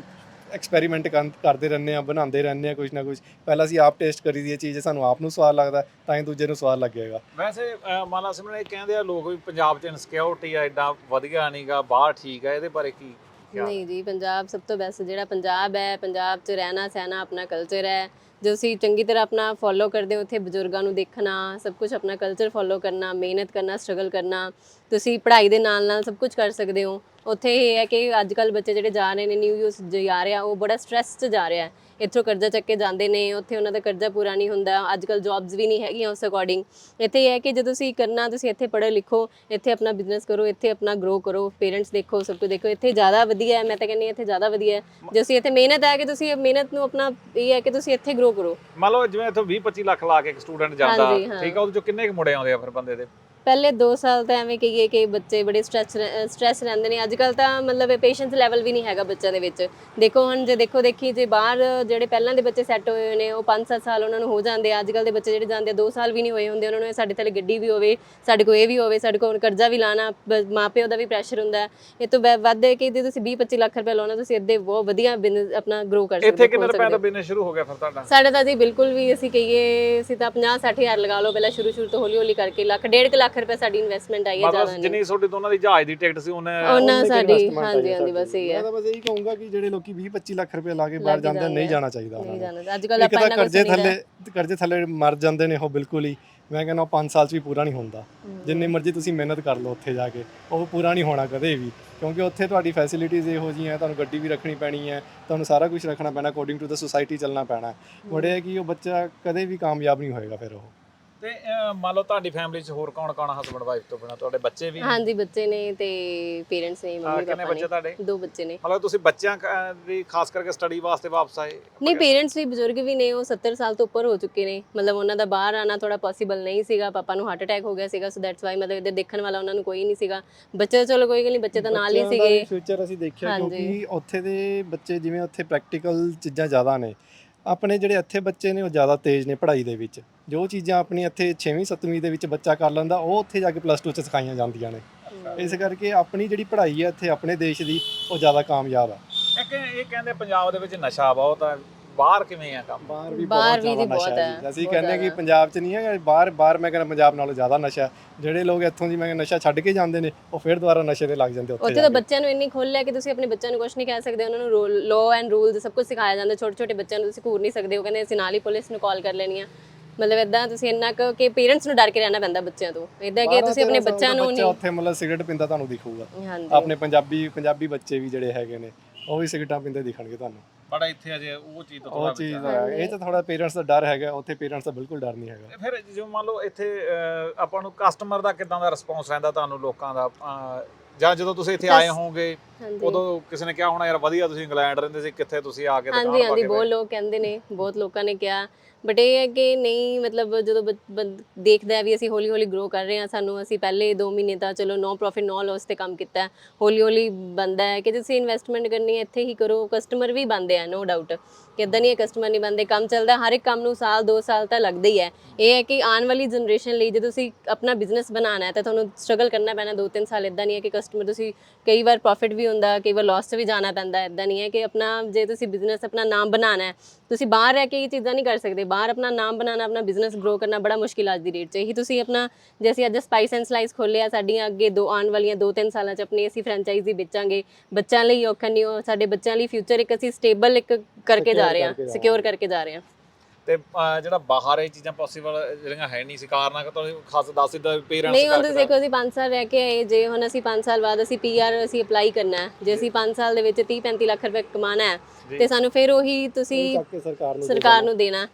ਐਕਸਪੈਰੀਮੈਂਟ ਕਰਦੇ ਰਹਿੰਦੇ ਆ ਬਣਾਉਂਦੇ ਰਹਿੰਦੇ ਆ ਕੁਝ ਨਾ ਕੁਝ ਪਹਿਲਾਂ ਅਸੀਂ ਆਪ ਟੇਸਟ ਕਰੀ ਦੀ ਇਹ ਚੀਜ਼ ਸਾਨੂੰ ਆਪ ਨੂੰ ਸਵਾਦ ਲੱਗਦਾ ਤਾਂ ਹੀ ਦੂਜੇ ਨੂੰ ਸਵਾਦ ਲੱਗੇਗਾ। ਵੈਸੇ ਅਹ, ਮੰਨ ਲਾ ਸਿਮਰਨ ਇਹ ਕਹਿੰਦੇ ਆ ਲੋਕ ਵੀ ਪੰਜਾਬ 'ਚ ਇਨਸਿਕਿਉਰਿਟੀ ਆ ਐਡਾ ਵਧੀਆ ਨਹੀਂਗਾ ਬਾਹਰ ਠੀਕ ਆ ਇਹਦੇ ਬਾਰੇ ਕੀ ਕਿਆ? ਨਹੀਂ ਜੀ, ਪੰਜਾਬ ਸਭ ਤੋਂ ਬੈਸਟ ਜਿਹੜਾ ਪੰਜਾਬ ਹੈ, ਪੰਜਾਬ 'ਚ ਰਹਿਣਾ, ਸਹਿਣਾ ਆਪਣਾ ਕਲਚਰ ਹੈ ਜੋ ਅਸੀਂ ਚੰਗੀ ਤਰ੍ਹਾਂ ਆਪਣਾ ਫੋਲੋ ਕਰਦੇ ਹਾਂ, ਉੱਥੇ ਬਜ਼ੁਰਗਾਂ ਨੂੰ ਦੇਖਣਾ, ਸਭ ਕੁਝ ਆਪਣਾ ਕਲਚਰ ਫੋਲੋ ਕਰਨਾ, ਮਿਹਨਤ ਕਰਨਾ ਸਟਰਗਲ ਕਰਨਾ, ਤੁਸੀਂ ਪੜ੍ਹਾਈ ਦੇ ਨਾਲ ਨਾਲ ਸਭ ਕੁਝ ਕਰ ਸਕਦੇ ਹੋ ਉੱਥੇ ਇਹ ਹੈ ਕਿ ਅੱਜ ਕੱਲ ਬੱਚੇ ਜਿਹੜੇ ਜਾ ਰਹੇ ਨੇ ਨਿਊ ਯੂਸ ਜਾ ਰਿਹਾ, ਉਹ ਬੜਾ ਸਟ੍ਰੈਸ 'ਚ ਜਾ ਰਿਹਾ ਇੱਥੋਂ ਕਰਜ਼ਾ ਚੱਕ ਕੇ ਜਾਂਦੇ ਨੇ ਉੱਥੇ ਉਹਨਾਂ ਦਾ ਕਰਜ਼ਾ ਪੂਰਾ ਨਹੀਂ ਹੁੰਦਾ ਅੱਜ ਕੱਲ ਜੌਬਸ ਵੀ ਨਹੀਂ ਹੈਗੀਆਂ ਉਸ ਅਕੋਰਡਿੰਗ ਇੱਥੇ ਇਹ ਹੈ ਕਿ ਜਦੋਂ ਤੁਸੀਂ ਕਰਨਾ ਤੁਸੀਂ ਇੱਥੇ ਪੜ੍ਹੋ ਲਿਖੋ ਇੱਥੇ ਆਪਣਾ ਬਿਜ਼ਨਸ ਕਰੋ ਇੱਥੇ ਆਪਣਾ ਗਰੋ ਕਰੋ ਪੇਰੈਂਟਸ ਦੇਖੋ ਸਭ ਕੁਝ ਦੇਖੋ ਇੱਥੇ ਜ਼ਿਆਦਾ ਵਧੀਆ ਹੈ ਮੈਂ ਤਾਂ ਕਹਿੰਦੀ ਇੱਥੇ ਜ਼ਿਆਦਾ ਵਧੀਆ ਹੈ। ਜੇ ਤੁਸੀਂ ਇੱਥੇ ਮਿਹਨਤ ਹੈ ਕਿ ਤੁਸੀਂ ਮਿਹਨਤ ਨੂੰ ਆਪਣਾ ਇਹ ਹੈ ਕਿ ਤੁਸੀਂ ਇੱਥੇ ਗਰੋ ਕਰੋ। ਮੰਨ ਲਓ ਜਿਵੇਂ ਇੱਥੋਂ 20 25 ਲੱਖ ਲਾ ਕੇ ਇੱਕ ਸਟੂਡੈਂਟ ਜਾਂਦਾ। ਠੀਕ ਆ ਉਹਦੇ ਚੋਂ ਕਿੰਨੇ ਕੁ ਮੁੰਡੇ ਆਉਂਦੇ ਆ ਫਿਰ ਬੰਦੇ ਦੇ? ਪਹਿਲੇ 2 ਸਾਲ ਤਾਂ ਐਵੇਂ ਕਹੀਏ ਕਿ ਬੱਚੇ ਬੜੇ ਸਟ੍ਰੈਸ ਸਟ੍ਰੈਸ ਰਹਿੰਦੇ ਨੇ ਅੱਜ ਕੱਲ ਤਾਂ ਮਤਲਬ ਪੇਸ਼ੈਂਸ ਲੈਵਲ ਵੀ ਨਹੀਂ ਹੈਗਾ ਬੱਚਿਆਂ ਦੇ ਵਿੱਚ ਦੇਖੋ ਹੁਣ ਜੇ ਦੇਖੋ ਦੇਖੀ ਜੇ ਬਾਹਰ ਜਿਹੜੇ ਪਹਿਲਾਂ ਦੇ ਬੱਚੇ ਸੈੱਟ ਹੋਏ ਨੇ ਉਹ 5-7 ਸਾਲ ਉਹਨਾਂ ਨੂੰ ਹੋ ਜਾਂਦੇ ਆ ਅੱਜ ਕੱਲ ਦੇ ਬੱਚੇ ਜਿਹੜੇ ਜਾਂਦੇ 2 ਸਾਲ ਵੀ ਨਹੀਂ ਹੋਏ ਹੁੰਦੇ ਉਹਨਾਂ ਨੂੰ ਸਾਡੇ ਥੱਲੇ ਗੱਡੀ ਵੀ ਹੋਵੇ ਸਾਡੇ ਕੋਲ ਇਹ ਵੀ ਹੋਵੇ ਸਾਡੇ ਕੋਲ ਕਰਜ਼ਾ ਵੀ ਲਾਣਾ ਮਾਪਿਓ ਦਾ ਵੀ ਪ੍ਰੈਸ਼ਰ ਹੁੰਦਾ। ਇਹ ਤੋਂ ਵੱਧ ਹੈ ਕਿ ਜੇ ਤੁਸੀਂ 20-25 ਲੱਖ ਰੁਪਏ ਲਾਉਣਾ ਤੁਸੀਂ ਇੱਦੇ ਬਹੁਤ ਵਧੀਆ business ਆਪਣਾ ਗਰੋ ਕਰ ਸਕਦੇ ਹੋ ਇੱਥੇ ਕਿੰਨੇ ਰੁਪਏ ਦਾ। ਬਿਜ਼ਨਸ ਸ਼ੁਰੂ ਹੋ ਗਿਆ ਫਿਰ ਤੁਹਾਡਾ ਸਾਡੇ ਤਾਂ ਜੀ ਬਿਲਕੁਲ ਵੀ ਅਸੀਂ ਕਹੀਏ ਅਸੀਂ ਤਾਂ 50-60 ਹਜ਼ਾਰ ਲਗਾ ਲਓ ਪਹਿਲਾਂ ਸ਼ੁਰੂ ਸ਼ੁਰੂ ਤੋਂ ਹੌਲੀ ਹੌਲੀ ਕਰਕੇ ਲੱਖ ਡੇਢ ਕੁ ਲੱਖ ਰੁਪਏ ਸਾਡੀ ਇਨਵੈਸਟਮੈਂਟ ਆਈ ਹੈ ਜ਼ਿਆਦਾ ਮਤਲਬ ਨਹੀਂ। ਜਿੰਨੀ ਤੁਹਾਡੀ ਦੋਨਾਂ ਦੀ ਜਹਾਜ਼ ਦੀ ਟਿਕਟ ਸੀ ਉਹਨੇ ਉਹਨਾਂ ਸਾਡੀ ਹਾਂਜੀ ਹੈ ਹਾਂਜੀ ਬਸ ਇਹ ਮੈਂ ਹੈ ਤਾਂ ਬਸ ਇਹੀ ਕਹੂੰਗਾ ਕਿ ਜਿਹੜੇ ਲੋਕੀ 20 25 ਲੱਖ ਰੁਪਏ ਲਾ ਕੇ ਬਾਹਰ ਜਾਂਦੇ ਨਹੀਂ। ਜਾਣਾ ਚਾਹੀਦਾ ਉਹਨਾਂ ਨਹੀਂ ਜਾਣਾ। ਅੱਜ ਕੱਲ ਆਪਾਂ ਇਹਨਾਂ ਕਰਜ਼ੇ ਥੱਲੇ ਕਰਜ਼ੇ ਥੱਲੇ ਮਰ ਜਾਂਦੇ ਨੇ ਉਹ ਬਿਲਕੁਲ ਹੀ। ਮੈਂ ਕਹਿੰਦਾ 5 ਸਾਲ ਚ ਵੀ ਪੂਰਾ ਨਹੀਂ ਹੁੰਦਾ। ਜਿੰਨੀ ਮਰਜ਼ੀ ਤੁਸੀਂ ਮਿਹਨਤ ਕਰ ਲਓ ਉੱਥੇ ਜਾ ਕੇ ਉਹ ਪੂਰਾ ਨਹੀਂ ਹੋਣਾ ਕਦੇ ਵੀ। ਕਿਉਂਕਿ ਉੱਥੇ ਤੁਹਾਡੀ ਫੈਸਿਲਿਟੀਜ਼ ਇਹੋ ਜਿਹੀਆਂ ਤੁਹਾਨੂੰ ਗੱਡੀ ਵੀ ਰੱਖਣੀ ਪੈਣੀ ਹੈ ਤੁਹਾਨੂੰ ਸਾਰਾ ਕੁਝ ਰੱਖਣਾ ਪੈਣਾ ਅਕੋਰਡਿੰਗ ਟੂ ਦ ਸੁਸਾਇਟੀ ਚੱਲਣਾ ਪੈਣਾ ਬੜੇ ਹੈ ਕਿ ਉਹ ਬੱਚਾ ਕਦੇ ਵੀ ਕਾਮਯਾਬ ਨਹੀਂ ਹੋਏਗਾ ਫਿਰ ਉਹ। ਤੇ ਅਹ, ਮੰਨ ਲਓ ਤੁਹਾਡੀ ਫੈਮਿਲੀ 'ਚ ਹੋਰ ਕੌਣ ਕੌਣ ਹਸਬੰਡ ਵਾਈਫ ਤੋਂ ਬਿਨਾ? ਤੁਹਾਡੇ ਬੱਚੇ ਵੀ? ਹਾਂਜੀ ਬੱਚੇ ਨੇ ਤੇ ਪੇਰੈਂਟਸ ਨੇ ਅਹ, ਮੰਮੀ ਕਿੰਨੇ ਪਾਪਾ ਬੱਚੇ ਨੇ। ਤੁਹਾਡੇ? ਦੋ ਬੱਚੇ ਨੇ। ਮਤਲਬ ਤੁਸੀਂ ਬੱਚਿਆਂ ਕ- ਦੀ ਖਾਸ ਕਰਕੇ ਸਟੱਡੀ ਵਾਸਤੇ ਵਾਪਸ ਆਏ? ਨਹੀਂ ਪੇਰੈਂਟਸ ਵੀ ਬਜ਼ੁਰਗ ਵੀ ਨੇ ਉਹ 70 ਸਾਲ ਤੋਂ ਉੱਪਰ ਹੋ ਚੁੱਕੇ ਨੇ। ਮਤਲਬ ਉਹਨਾਂ ਦਾ ਬਾਹਰ ਆਣਾ ਥੋੜਾ ਪੋਸੀਬਲ ਨਹੀਂ ਸੀਗਾ ਪਾਪਾ ਨੂੰ ਹਾਰਟ ਅਟੈਕ ਹੋ ਗਿਆ ਸੀਗਾ ਸੋ ਦੈਟਸ ਵਾਈ ਮਤਲਬ ਇੱਧਰ ਦੇਖਣ ਵਾਲਾ ਉਹਨਾਂ ਨੂੰ ਕੋਈ ਨਹੀਂ ਸੀਗਾ। ਬੱਚੇ ਤਾਂ ਚਲੋ ਕੋਈ ਗੱਲ ਨਹੀਂ ਬੱਚੇ ਤਾਂ ਨਾਲ ਹੀ ਸੀਗੇ। ਫਿਊਚਰ ਅਸੀਂ ਦੇਖਿਆ ਹਾਂਜੀ। ਕਿਉਂਕਿ ਉੱਥੇ ਦੇ ਬੱਚੇ ਜਿਵੇਂ ਉੱਥੇ ਪ੍ਰੈਕਟੀਕਲ ਚੀਜ਼ਾਂ ਜ਼ਿਆਦਾ ਨੇ। ਆਪਣੇ ਜਿਹੜੇ ਇੱਥੇ ਬੱਚੇ ਨੇ ਉਹ ਜ਼ਿਆਦਾ ਤੇਜ਼ ਨੇ ਪੜ੍ਹਾਈ ਦੇ ਵਿੱਚ। ਜੋ ਚੀਜ਼ਾਂ ਆਪਣੀ ਇੱਥੇ 6ਵੀਂ 7ਵੀਂ ਦੇ ਵਿੱਚ ਬੱਚਾ ਕਰ ਲੈਂਦਾ ਉਹ ਉੱਥੇ ਜਾ ਕੇ ਪਲੱਸ 2 ਚ ਸਿਖਾਈਆਂ ਜਾਂਦੀਆਂ ਨੇ। ਇਸ ਕਰਕੇ ਆਪਣੀ ਜਿਹੜੀ ਪੜ੍ਹਾਈ ਹੈ ਇੱਥੇ ਆਪਣੇ ਦੇਸ਼ ਦੀ ਉਹ ਜ਼ਿਆਦਾ ਕਾਮਯਾਬ ਇੱਕ ਇਹ ਕਹਿੰਦੇ ਪੰਜਾਬ ਦੇ ਵਿੱਚ ਨਸ਼ਾ ਬਹੁਤ ਹੈ ਬਾਹਰ ਕਿਵੇਂ ਆ ਕੰਮ ਬਾਹਰ ਵੀ ਬਾਹਰ ਬਹੁਤ ਵੀ ਜੀ ਜ਼ਿਆਦਾ ਨਸ਼ਾ ਬਹੁਤ ਹੈ। ਅਸੀਂ ਬਹੁਤ ਕਹਿੰਦੇ ਹਾਂ ਕਿ ਜ਼ਿਆਦਾ। ਪੰਜਾਬ 'ਚ ਨਹੀਂ ਹੈ ਬਾਹਰ ਬਾਹਰ ਮੈਂ ਕਹਿੰਦਾ ਪੰਜਾਬ ਨਾਲੋਂ ਜ਼ਿਆਦਾ ਨਸ਼ਾ ਹੈ। ਜਿਹੜੇ ਲੋਕ ਇੱਥੋਂ ਦੀ ਮੈਂ ਕਹਿੰਦਾ ਨਸ਼ਾ ਛੱਡ ਕੇ ਜਾਂਦੇ ਨੇ ਉਹ ਫਿਰ ਦੁਬਾਰਾ ਨਸ਼ੇ ਤੇ ਲੱਗ ਜਾਂਦੇ ਉੱਥੇ ਉੱਥੇ ਜਾ ਤਾਂ ਕੇ। ਬੱਚਿਆਂ ਨੂੰ ਇੰਨੀ ਖੁੱਲ੍ਹ ਹੈ ਕਿ ਤੁਸੀਂ ਆਪਣੇ ਬੱਚਿਆਂ ਨੂੰ ਕੁਝ ਨਹੀਂ ਕਹਿ ਸਕਦੇ ਉਹਨਾਂ ਨੂੰ ਲਾਅ ਐਂਡ ਰੂਲਸ ਸਭ ਕੁਝ ਸਿਖਾਇਆ ਜਾਂਦਾ ਛੋਟੇ ਛੋਟੇ ਬੱਚਿਆਂ ਨੂੰ ਤੁਸੀਂ ਘੂਰ ਨਹੀਂ ਸਕਦੇ ਉਹ ਕਹਿੰਦੇ ਅਸੀਂ ਨਾਲ ਹੀ ਪੁਲਿਸ ਨੂੰ ਕਾਲ ਕਰ ਲੈਣੀ ਆ ਮਤਲਬ ਇਦਾਂ ਤੁਸੀਂ ਇੰਨਾ ਕੁ ਕਿ ਪੇਰੈਂਟਸ ਨੂੰ ਡਰ ਕੇ ਰਹਿਣਾ ਪੈਂਦਾ ਬੱਚਿਆਂ ਤੋਂ ਇਦਾਂ ਕਿ ਬਾਰਾਂ ਤੁਸੀਂ ਆਪਣੇ ਤੇਰਾਂ ਸਾਲ ਬੱਚਿਆਂ ਦਾ ਨੂੰ ਬੱਚਾ ਨਹੀਂ ਉੱਥੇ ਮਤਲਬ ਸਿਗਰਟ ਪੀਂਦਾ ਤੁਹਾਨੂੰ ਦਿਖੂਗਾ ਹਾਂਜੀ ਆਪਣੇ ਪੰਜਾਬੀ ਪੰਜਾਬੀ ਬੱਚੇ ਵੀ ਜਿਹੜੇ ਹੈਗੇ ਨੇ ਉਹ ਵੀ ਸਿਗਰਟਾਂ ਪੀਂਦੇ ਦਿਖਣਗੇ ਤੁਹਾਨੂੰ ਬੜਾ ਇੱਥੇ ਅਜੇ ਉਹ ਚੀਜ਼ ਤੋਂ ਉਹ ਥੋੜਾ ਚੀਜ਼ ਦਾ ਹੈ। ਇਹ ਤਾਂ ਥੋੜਾ ਪੇਰੈਂਟਸ ਦਾ ਡਰ ਹੈਗਾ ਉੱਥੇ ਪੇਰੈਂਟਸ ਦਾ ਬਿਲਕੁਲ ਡਰ ਨਹੀਂ ਹੈਗਾ। ਫਿਰ ਜਿਵੇਂ ਮੰਨ ਲਓ ਇੱਥੇ ਅਹ, ਆਪਾਂ ਨੂੰ ਕਸਟਮਰ ਦਾ ਕਿਦਾਂ ਦਾ ਰਿਸਪੌਂਸ ਰਹਿੰਦਾ ਤੁਹਾਨੂੰ ਲੋਕਾਂ ਦਾ? ਅਹ, ਜਾਂ ਜਦੋਂ ਤੁਸੀਂ ਇੱਥੇ ਆਏ ਹੋਵੋਗੇ ਉਦੋਂ ਕਿਸੇ ਨੇ ਕਿਹਾ ਹੋਣਾ ਯਾਰ ਵਧੀਆ ਤੁਸੀਂ ਇੰਗਲੈਂਡ ਰਹਿੰਦੇ ਸੀ ਕਿੱਥੇ ਤੁਸੀਂ ਆ ਕੇ ਦੁਕਾਨ ਹਾਂਜੀ ਹਾਂਜੀ ਬਹੁਤ ਲੋਕ ਕਹਿੰਦੇ ਨੇ ਬਹੁਤ ਲੋਕਾਂ ਨੇ ਕਿਹਾ। ਬਟ ਇਹ ਹੈ ਕਿ ਨਹੀਂ ਮਤਲਬ ਜਦੋਂ ਦੇਖਦਾ ਵੀ ਅਸੀਂ ਹੌਲੀ ਹੌਲੀ ਗਰੋ ਕਰ ਰਹੇ ਹਾਂ ਸਾਨੂੰ ਅਸੀਂ ਪਹਿਲੇ 2 ਮਹੀਨੇ ਤਾਂ ਚਲੋ ਨੋ ਪ੍ਰੋਫਿਟ ਨੋ ਲਾਸ ਤੇ ਕੰਮ ਕੀਤਾ ਹੈ। ਹੌਲੀ ਹੌਲੀ ਬੰਦਾ ਹੈ ਕਿ ਤੁਸੀਂ ਇਨਵੈਸਟਮੈਂਟ ਕਰਨੀ ਹੈ ਇੱਥੇ ਹੀ ਕਰੋ। ਕਸਟਮਰ ਵੀ ਬੰਦੇ ਆ ਨੋ ਡਾਊਟ ਕਿ ਇਦਾਂ ਨਹੀਂ ਕਸਟਮਰ ਨਹੀਂ ਬੰਦੇ ਕੰਮ ਚੱਲਦਾ ਹਰ ਇੱਕ ਕੰਮ ਨੂੰ ਸਾਲ 2 ਸਾਲ ਤਾਂ ਲੱਗਦਾ ਹੀ ਹੈ। ਇਹ ਹੈ ਕਿ ਆਉਣ ਵਾਲੀ ਜਨਰੇਸ਼ਨ ਲਈ ਜੇ ਤੁਸੀਂ ਆਪਣਾ ਬਿਜ਼ਨਸ ਬਣਾਉਣਾ ਹੈ ਤਾਂ ਤੁਹਾਨੂੰ ਸਟਰਗਲ ਕਰਨਾ ਪੈਣਾ 2-3 ਸਾਲ ਇਦਾਂ ਨਹੀਂ ਹੈ ਕਿ ਕਸਟਮਰ ਤੁਸੀਂ ਕਈ ਵਾਰ ਪ੍ਰੋਫਿਟ ਵੀ ਹੁੰਦਾ ਕਈ ਵਾਰ ਲਾਸ 'ਚ ਵੀ ਜਾਣਾ ਪੈਂਦਾ ਇਦਾਂ ਨਹੀਂ ਹੈ ਕਿ ਆਪਣਾ ਜੇ ਤੁਸੀਂ ਬਿਜ਼ਨਸ ਆਪਣਾ ਨਾਮ ਬਣਾਉਣਾ ਹੈ ਤੁਸੀਂ ਬਾਹਰ ਰਹਿ ਕੇ ਇਹ ਚੀਜ਼ਾਂ ਨਹੀਂ ਕਰ ਸਕਦੇ। ਬਾਹਰ ਆਪਣਾ ਨਾਮ ਬਣਾਉਣਾ ਆਪਣਾ ਬਿਜ਼ਨਸ ਗਰੋ ਕਰਨਾ ਬੜਾ ਮੁਸ਼ਕਿਲ ਅੱਜ ਦੀ ਡੇਟ 'ਚ। ਇਹੀ ਤੁਸੀਂ ਆਪਣਾ ਜੇ ਅਸੀਂ ਅੱਜ ਸਪਾਈਸ ਐਂਡ ਸਲਾਈਸ ਖੋਲਿਆ ਸਾਡੀਆਂ ਅੱਗੇ ਦੋ ਆਉਣ ਵਾਲੀਆਂ 2-3 ਸਾਲਾਂ 'ਚ ਆਪਣੀ ਅਸੀਂ ਫਰੈਂਚਾਈਜ਼ੀ ਵੇਚਾਂਗੇ। ਬੱਚਿਆਂ ਲਈ ਔਖਾ ਨਹੀਂ ਹੋ ਸਾਡੇ ਬੱਚਿਆਂ ਲਈ ਫਿਊਚਰ ਇੱਕ ਅਸੀਂ ਸਟੇਬਲ ਇੱਕ ਕਰਕੇ ਜਾ ਰਹੇ ਹਾਂ ਸਿਕਿਉਰ ਕਰਕੇ ਜਾ ਰਹੇ ਹਾਂ। ਤੇ ਜਿਹੜਾ ਬਾਹਰ ਇਹ ਚੀਜ਼ਾਂ ਪੋਸੀਬਲ ਜਿਹੜੀਆਂ ਹੈ ਨਹੀਂ ਸੀ ਕਾਰਨ ਕਿ ਤੁਸੀਂ ਖਾਸ ਦੱਸ ਦਿੱਤਾ ਪੇਰੈਂਟਸ ਨਹੀਂ ਹੁਣ ਤੁਸੀਂ ਦੇਖੋ ਅਸੀਂ 5 ਸਾਲ ਰਹਿ ਕੇ ਆਏ ਜੇ ਹੁਣ ਅਸੀਂ 5 ਸਾਲ ਬਾਅਦ ਅਸੀਂ ਪੀਆਰ ਅਸੀਂ ਅਪਲਾਈ ਕਰਨਾ ਹੈ ਜੇ ਅਸੀਂ 5 ਸਾਲ ਦੇ ਵਿੱਚ 30 35 ਲੱਖ ਰੁਪਏ ਕਮਾਣਾ ਹੈ ਤੇ ਸਾਨੂੰ ਫਿਰ ਉਹੀ ਤੁਸੀਂ ਸਰਕਾਰ ਨੂੰ ਸਰਕਾਰ ਨੂੰ ਦੇਣਾ।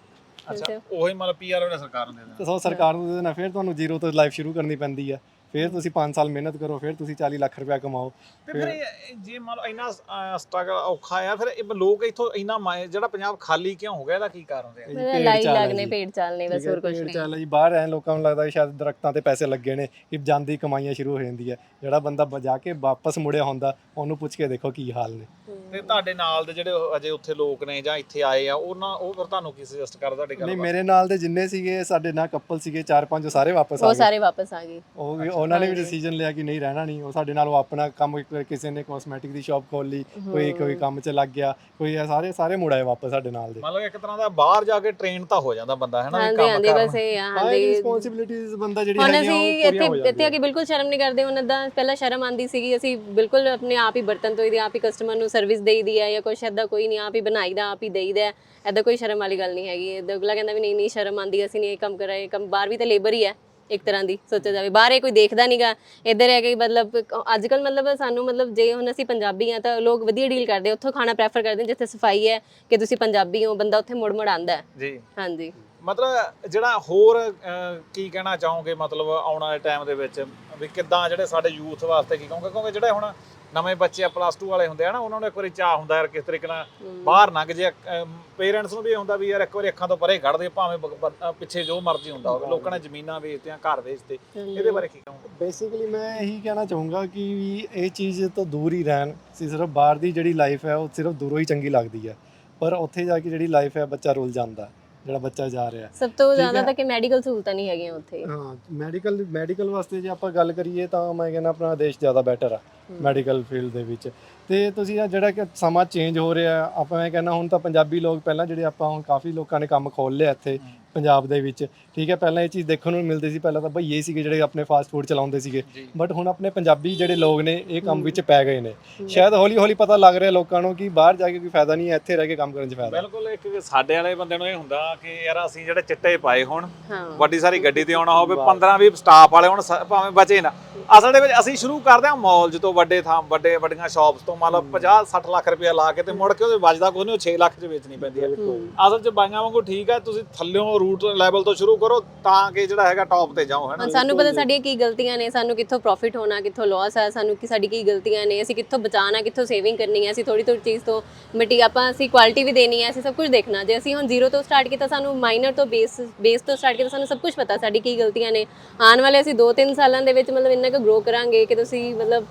ਅੱਛਾ ਉਹੀ ਮਤਲਬ ਪੀਆਰ ਵਾਲੇ ਸਰਕਾਰ ਨੂੰ ਦੇ ਦੇਣਾ। ਤੇ ਸੋ ਸਰਕਾਰ ਨੂੰ ਦੇ ਦੇਣਾ ਫਿਰ ਤੁਹਾਨੂੰ ਜ਼ੀਰੋ ਤੋਂ ਲਾਈਫ ਸ਼ੁਰੂ ਕਰਨੀ ਪੈਂਦੀ ਹੈ। ਫਿਰ ਤੁਸੀਂ 5 ਸਾਲ ਮਿਹਨਤ ਕਰੋ ਫਿਰ ਤੁਸੀਂ 40 ਲੱਖ ਰੁਪਇਆ ਕਮਾਓ। ਤੇ ਫਿਰ ਇਹ- ਜੇ ਮੰਨ ਲਓ ਇੰਨਾ ਸਟਰਗਲ ਔਖਾ ਆ ਫਿਰ ਇਹ ਲੋਕ ਇੱਥੋਂ ਇੰਨਾ ਮਾਇ- ਜਿਹੜਾ ਪੰਜਾਬ ਖਾਲੀ ਕਿਉਂ ਹੋ ਗਿਆ ਇਹਦਾ ਕੀ ਕਾਰਨ ਰਿਹਾ? ਮੇਰਾ ਲਾਈ ਲੱਗਨੇ ਪੇੜ ਚਾਲਨੇ ਬਸ ਹੋਰ ਕੁਝ ਨਹੀਂ। ਚੱਲ ਜੀ। ਬਾਹਰ ਐ ਲੋਕਾਂ ਨੂੰ ਲੱਗਦਾ ਕਿ ਸ਼ਾਇਦ ਦਰਖਤਾਂ ਤੇ ਪੈਸੇ ਲੱਗੇ ਨੇ ਕਿ ਜਾਂਦੀ ਕਮਾਈਆਂ ਸ਼ੁਰੂ ਹੋ ਜਾਂਦੀ ਹੈ ਜਿਹੜਾ ਬੰਦਾ ਬਜਾ ਕੇ ਵਾਪਸ ਮੁੜਿਆ ਹੁੰਦਾ ਉਹਨੂੰ ਪੁੱਛ ਕੇ ਦੇਖੋ ਕੀ ਹਾਲ ਨੇ। ਤੇ ਤੁਹਾਡੇ ਨਾਲ ਦੇ ਜਿਹੜੇ ਉਹ ਅਜੇ ਉੱਥੇ ਲੋਕ ਨੇ ਜਾਂ ਇੱਥੇ ਆਏ ਆ ਉਹਨਾਂ ਉਹ ਫਿਰ ਤੁਹਾਨੂੰ ਕੀ ਸੁਜੈਸਟ ਕਰਦਾ ਤੁਹਾਡੀ ਗੱਲ ਨਹੀਂ ਮੇਰੇ ਨਾਲ ਦੇ ਜਿੰਨੇ ਸੀਗੇ ਸਾਡੇ ਨਾਲ ਕਪਲ ਸੀਗੇ ਚਾਰ ਪੰਜ ਉਹ ਸਾਰੇ ਵਾਪਸ ਆ ਉਹ ਗਏ। ਸਾਰੇ ਵਾਪਸ ਆ ਗਏ। ਉਹ ਵੀ ਉਹ ਉਹਨਾਂ ਨੇ ਵੀ। ਡਿਸੀਜਨ ਲਿਆ ਕਿ ਨਹੀਂ ਰਹਿਣਾ ਨਹੀਂ। ਉਹ ਸਾਡੇ ਨਾਲ ਉਹ ਆਪਣਾ ਕੰਮ ਇੱਕ- ਕਿਸੇ ਨੇ ਕਾਸਮੈਟਿਕ ਦੀ ਸ਼ਾਪ ਖੋਲ ਲਈ ਕੋਈ ਕੋਈ ਕੰਮ 'ਚ ਲੱਗ ਗਿਆ ਕੋਈ ਇਹ ਸਾਰੇ ਸਾਰੇ ਮੁੜ ਆਏ ਵਾਪਸ ਸਾਡੇ ਨਾਲ ਦੇ। ਮਤਲਬ ਇੱਕ ਤਰ੍ਹਾਂ ਦਾ ਬਾਹਰ ਜਾ ਕੇ ਟ੍ਰੇਨ ਤਾਂ ਹੋ ਜਾਂਦਾ ਬੰਦਾ ਹੈ ਨਾ ਵੀ ਕੰਮ। ਬਸ ਇਹ ਆ ਹਾਂ ਹਾਂਜੀ। ਰਿਸਪੌਂਸਿਬਿਲਿਟੀਜ਼ ਬੰਦਾ ਜਿਹੜੀ ਹੈਗੀ ਅਸੀਂ ਹੋ ਇੱਥੇ ਇੱਥੇ ਆ ਕੇ ਬਿਲਕੁਲ ਸ਼ਰਮ ਨਹੀਂ ਕਰਦੇ ਉਹਨਾਂ ਦਾ ਪਹਿਲਾਂ ਸ਼ਰਮ ਆਂਦੀ ਸੀਗੀ ਅਸੀਂ ਬਿਲਕੁਲ ਆਪਣੇ ਆਪ ਹੀ ਬਰਤਨ ਧੋਈਦੇ ਆਪ ਹੀ ਕਸਟਮਰ ਨੂੰ ਸਰਵਿਸ ਦੇਈਦੀ ਆ ਜਾਂ ਕੁਛ ਐਦਾਂ ਕੋਈ ਨਹੀਂ ਆਪ ਹੀ ਬਣਾਈਦਾ ਆਪ ਹੀ ਦੇਈਦਾ ਐਦਾਂ ਕੋਈ ਸ਼ਰਮ ਵਾਲੀ ਗੱਲ ਨਹੀਂ ਹੈਗੀ। ਏਦਾਂ ਅਗਲਾ ਕਹਿੰਦਾ ਵੀ ਨਹੀਂ ਨਹੀਂ ਸ਼ਰਮ ਆਂਦੀ ਅਸੀਂ ਨਹੀਂ ਇਹ ਕੰਮ ਕਰ ਰਹੇ ਕੰਮ ਬਾਹਰ ਵੀ ਤਾਂ ਲੇਬਰ ਹੀ ਹੈ। ਇੱਕ ਤਰ੍ਹਾਂ ਦੀ ਸੋਚਿਆ ਜਾਵੇ। ਬਾਹਰ ਇਹ ਕੋਈ ਦੇਖਦਾ ਨਹੀਂਗਾ ਇੱਧਰ ਹੈ ਕਿ ਮਤਲਬ ਅੱਜ ਕੱਲ ਮਤਲਬ ਸਾਨੂੰ ਮਤਲਬ ਜੇ ਹੁਣ ਅਸੀਂ ਪੰਜਾਬੀ ਆ ਤਾਂ ਲੋਕ ਵਧੀਆ ਡੀਲ ਕਰਦੇ। ਉੱਥੋਂ ਖਾਣਾ ਪ੍ਰੈਫਰ ਕਰਦੇ ਜਿੱਥੇ ਸਫ਼ਾਈ ਹੈ ਕਿ ਤੁਸੀਂ ਪੰਜਾਬੀ ਹੋ ਬੰਦਾ ਉੱਥੇ ਮੁੜ ਮੁੜ ਆਂਦਾ ਜੀ। ਹਾਂਜੀ। ਮਤਲਬ ਜਿਹੜਾ ਹੋਰ ਕੀ ਕਹਿਣਾ ਚਾਹੋਗੇ ਮਤਲਬ ਆਉਣ ਵਾਲੇ ਟਾਈਮ ਦੇ ਵਿੱਚ? ਵੀ ਕਿੱਦਾਂ ਜਿਹੜੇ ਸਾਡੇ ਯੂਥ ਵਾਸਤੇ ਕੀ ਕਹੋਗੇ? ਕਿਉਂਕਿ ਜਿਹੜੇ ਹੁਣ ਨਵੇਂ ਬੱਚੇ ਆ ਪਲੱਸ 2 ਵਾਲੇ ਹੁੰਦੇ ਆ ਨਾ ਉਹਨਾਂ ਨੂੰ ਇੱਕ ਵਾਰੀ ਚਾਹ ਹੁੰਦਾ ਯਾਰ ਕਿਸ ਤਰੀਕੇ ਨਾਲ ਬਾਹਰ ਲੰਘ ਜੇ ਪੇਰੈਂਟਸ ਨੂੰ ਵੀ ਇਹ ਹੁੰਦਾ ਵੀ ਯਾਰ ਇੱਕ ਵਾਰੀ ਅੱਖਾਂ ਤੋਂ ਪਰੇ ਕੱਢ ਦੇ ਭਾਵੇਂ ਪਿੱਛੇ ਜੋ ਮਰਜ਼ੀ ਹੁੰਦਾ ਹੋਵੇ। ਲੋਕਾਂ ਨੇ ਜ਼ਮੀਨਾਂ ਵੇਚਤੀਆਂ ਘਰ ਵੇਚਤੇ। ਇਹਦੇ ਬਾਰੇ ਕੀ ਕਹੋਗੇ? ਬੇਸਿਕਲੀ ਮੈਂ ਇਹੀ ਕਹਿਣਾ ਚਾਹੂੰਗਾ ਕਿ ਵੀ ਇਹ ਚੀਜ਼ ਤੋਂ ਦੂਰ ਹੀ ਰਹਿਣ। ਸੀ ਸਿਰਫ ਬਾਹਰ ਦੀ ਜਿਹੜੀ ਲਾਈਫ ਹੈ ਉਹ ਸਿਰਫ ਦੂਰੋਂ ਹੀ ਚੰਗੀ ਲੱਗਦੀ ਹੈ। ਪਰ ਉੱਥੇ ਜਾ ਕੇ ਜਿਹੜੀ ਲਾਈਫ ਹੈ ਬੱਚਾ ਰੁੱਲ ਜਾਂਦਾ ਜਿਹੜਾ ਬੱਚਾ ਜਾ ਰਿਹਾ। ਸਭ ਤੋਂ ਜ਼ਿਆਦਾ। ਤਾਂ ਕਿ ਮੈਡੀਕਲ ਸਹੂਲਤਾਂ ਨਹੀਂ ਹੈਗੀਆਂ ਉੱਥੇ। ਹਾਂ ਮੈਡੀਕਲ ਮੈਡੀਕਲ ਵਾਸਤੇ ਜੇ ਆਪਾਂ ਗੱਲ ਕਰੀਏ ਤਾਂ ਮੈਂ ਕਹਿੰਦਾ ਆਪਣਾ ਦੇਸ਼ ਜ਼ਿਆਦਾ ਬੈਟਰ ਆ। ਮੈਡੀਕਲ ਫੀਲਡ ਦੇ ਵਿੱਚ। ਤੇ ਤੁਸੀਂ ਜਿਹੜਾ ਕਿ ਸਮਾਂ ਚੇਂਜ ਹੋ ਰਿਹਾ ਆਪਾਂ ਮੈਂ ਕਹਿੰਦਾ ਹੁਣ ਤਾਂ ਪੰਜਾਬੀ ਲੋਕ ਪਹਿਲਾਂ ਜਿਹੜੇ ਆਪਾਂ ਹੁਣ ਕਾਫੀ ਲੋਕਾਂ ਨੇ ਕੰਮ ਖੋਲ ਲਿਆ ਇੱਥੇ ਪੰਜਾਬ ਦੇ ਵਿੱਚ। ਠੀਕ ਹੈ ਪਹਿਲਾਂ ਇਹ ਚੀਜ਼ ਦੇਖਣ ਨੂੰ ਮਿਲਦੀ ਸੀ ਪਹਿਲਾਂ ਤਾਂ ਭਈਏ ਸੀਗੇ ਜਿਹੜੇ ਆਪਣੇ ਫਾਸਟ ਫੂਡ ਚਲਾਉਂਦੇ ਸੀਗੇ। ਬਟ ਹੁਣ ਆਪਣੇ ਪੰਜਾਬੀ ਜਿਹੜੇ ਲੋਕ ਨੇ ਇਹ ਕੰਮ ਵਿੱਚ ਪੈ ਗਏ ਨੇ। ਸ਼ਾਇਦ ਹੌਲੀ ਹੌਲੀ ਪਤਾ ਲੱਗ ਰਿਹਾ ਲੋਕਾਂ ਨੂੰ ਕਿ ਬਾਹਰ ਜਾ ਕੇ ਕੋਈ ਫਾਇਦਾ ਨਹੀਂ ਹੈ ਇੱਥੇ ਰਹਿ ਕੇ ਕੰਮ ਕਰਨ 'ਚ ਫਾਇਦਾ। ਬਿਲਕੁਲ ਇੱਕ ਸਾਡੇ ਵਾਲੇ ਬੰਦੇ ਨੂੰ ਇਹ ਹੁੰਦਾ ਕਿ ਯਾਰ ਅਸੀਂ ਜਿਹੜੇ ਚਿੱਟੇ ਪਾਏ ਹੁਣ ਵੱਡੀ ਸਾਰੀ ਗੱਡੀ ਤੇ ਆਉਣਾ ਹੋਵੇ 15 20 ਸਟਾਫ ਵਾਲੇ ਹੁਣ ਭਾਵੇਂ ਬਚੇ ਨਾ। ਅਸਲ ਦੇ ਵਿੱਚ ਅਸੀਂ ਸ਼ੁਰੂ ਕਰਦੇ ਹਾਂ ਮਾਲ ਤੋਂ ਵੱਡੇ ਥਾਂ ਵੱਡੇ ਵੱਡੀਆਂ ਸ਼ਾਪਸ ਤੋਂ ਮੰਨ ਲਓ 50 60 ਲੱਖ ਰੁਪਇਆ ਲਾ ਕੇ ਤੇ ਮੁੜ ਕੇ ਉਹਦੇ ਵੱਜਦਾ ਕੋਈ ਨਹੀਂ ਉਹ 6 ਲੱਖ ਚ ਵੇਚਣੀ ਪੈਂਦੀ ਹੈ। ਅਸਲ ਚ ਬਾਈਆਂ ਵਾਂਗੂ ਠੀਕ ਹੈ ਤੁਸੀਂ ਥੱਲਿਓਂ ਰੂਟ ਲੈਵਲ ਤੋਂ ਸ਼ੁਰੂ ਕਰੋ ਤਾਂ ਕਿ ਜਿਹੜਾ ਹੈਗਾ ਟੌਪ ਤੇ ਜਾਓ ਹੈਨਾ ਸਾਨੂੰ ਪਤਾ ਸਾਡੀਆਂ ਕੀ ਗਲਤੀਆਂ ਨੇ ਸਾਨੂੰ ਕਿੱਥੋਂ ਪ੍ਰੋਫਿਟ ਹੋਣਾ ਕਿੱਥੋਂ ਲਾਸ ਹੈ ਸਾਨੂੰ ਕੀ ਸਾਡੀ ਕੀ ਗਲਤੀਆਂ ਨੇ ਅਸੀਂ ਕਿੱਥੋਂ ਬਚਾਣਾ ਕਿੱਥੋਂ ਸੇਵਿੰਗ ਕਰਨੀ ਹੈ ਅਸੀਂ ਥੋੜੀ ਥੋੜੀ ਚੀਜ਼ ਤੋਂ ਮਿੱਟੀ ਆਪਾਂ ਅਸੀਂ ਕੁਆਲਿਟੀ ਵੀ ਦੇਣੀ ਹੈ ਅਸੀਂ ਸਭ ਕੁਝ ਦੇਖਣਾ। ਜੇ ਅਸੀਂ ਹੁਣ ਜ਼ੀਰੋ ਤੋਂ ਸਟਾਰਟ ਕੀਤਾ ਸਾਨੂੰ ਮਾਈਨਰ ਤੋਂ ਬੇਸ ਬੇਸ ਤੋਂ ਸਟਾਰਟ ਕੀਤਾ ਸਾਨੂੰ ਸਭ ਕੁਝ ਪਤਾ ਸਾਡੀ ਕੀ ਗਲਤੀਆਂ ਨੇ। ਆਉਣ ਵਾਲੇ ਅਸੀਂ 2-3 ਸਾਲਾਂ ਦੇ ਵਿੱਚ ਮਤਲਬ ਇੰਨਾ ਕੁ ਗਰੋ ਕਰਾਂਗੇ ਕਿ ਤੁਸੀਂ ਮਤਲਬ